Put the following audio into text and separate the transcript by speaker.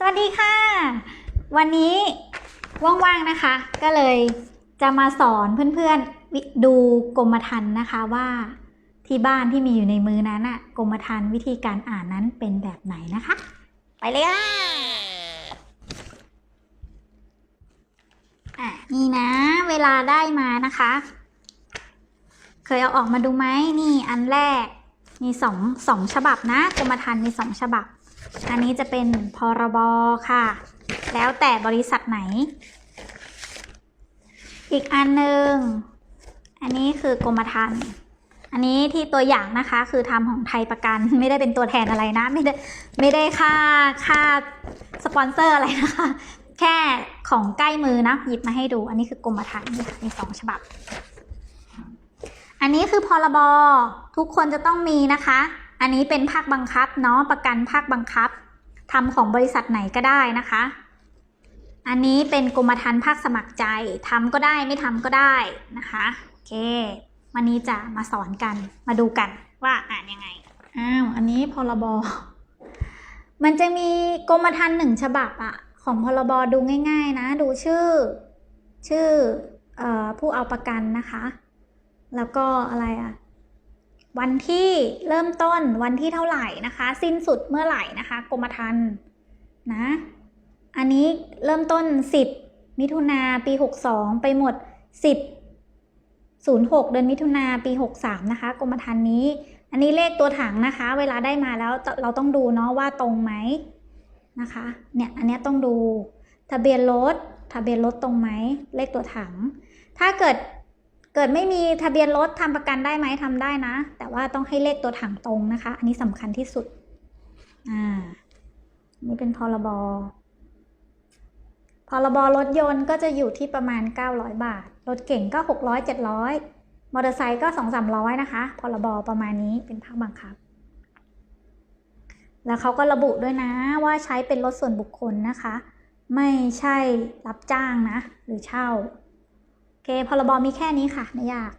Speaker 1: สวัสดีค่ะ วันนี้ว่างๆนะคะ ก็เลยจะมาสอนเพื่อนๆวิดูกรมธรรม์นะคะว่าที่บ้านที่มีอยู่ในมือนั้นอะกรมธรรม์วิธีการอ่านนั้นเป็นแบบไหนนะคะ ไปเลยค่ะอะนี่นะ เวลาได้มานะคะ เคยเอาออกมาดูไหมนี่อันแรก มีสองสองฉบับนะกรมธรรม์มีสองฉบับ อันนี้จะเป็นพรบค่ะ แล้วแต่บริษัทไหน อีกอันหนึ่งอันนี้คือกรมธรรม์อันนี้ที่ตัวอย่างนะคะคือทำของไทยประกันไม่ได้เป็นตัวแทนอะไรนะ ไม่ได้ไม่ได้ค่าค่าสปอนเซอร์อะไรนะคะ แค่ของใกล้มือนะหยิบมาให้ดู อันนี้คือกรมธรรม์มีสองฉบับ นนี้คือพรบทุกคนจะต้องมีนะคะ อันนี้เป็นภาคบังคับเนาะประกันภาคบังคับทำของบริษัทไหนก็ได้นะคะ อันนี้เป็นกรมธรรม์ภาคสมัครใจทำก็ได้ไม่ทำก็ได้นะคะโอเค วันนี้จะมาสอนกันมาดูกันว่าอ่านยังไงอ้าวอันนี้พรบมันจะมีกรมธรรม์หนึ่งฉบับอะของพรบดูง่าย ๆ นะ ดูชื่อ ชื่อเออผู้เอาประกันนะคะ แล้วก็อะไรอะวันที่เริ่มต้นวันที่เท่าไหร่นะคะ สิ้นสุดเมื่อไหร่นะคะ กรมธรรม์นะ อันนี้เริ่มต้น 10 มิถุนาปี 62 ไปหมด 10 06 เดือนมิถุนาปี 63 นะคะ กรมธรรม์นี้ อันนี้เลขตัวถังนะคะ เวลาได้มาแล้วเราต้องดูเนาะว่าตรงไหมนะคะ เนี่ยอันนี้ต้องดู ทะเบียนรถทะเบียนรถตรงไหมเลขตัวถัง ถ้าเกิด เกิดไม่มีทะเบียนรถทำประกันได้ไหมทำได้นะ แต่ว่าต้องให้เลขตัวถังตรงนะคะ อันนี้สำคัญที่สุด อ่า นี่เป็นพรบพรบรถยนต์ก็จะอยู่ที่ประมาณ 900 บาท รถเก่งก็ 600 700 มอเตอร์ไซค์ก็ 2-300 นะคะ พรบประมาณนี้เป็นภาคบังคับ แล้วเขาก็ระบุด้วยนะว่าใช้เป็นรถส่วนบุคคลนะคะ ไม่ใช่รับจ้างนะ หรือเช่า เคพรบมีแค่นี้ค่ะไม่ยาก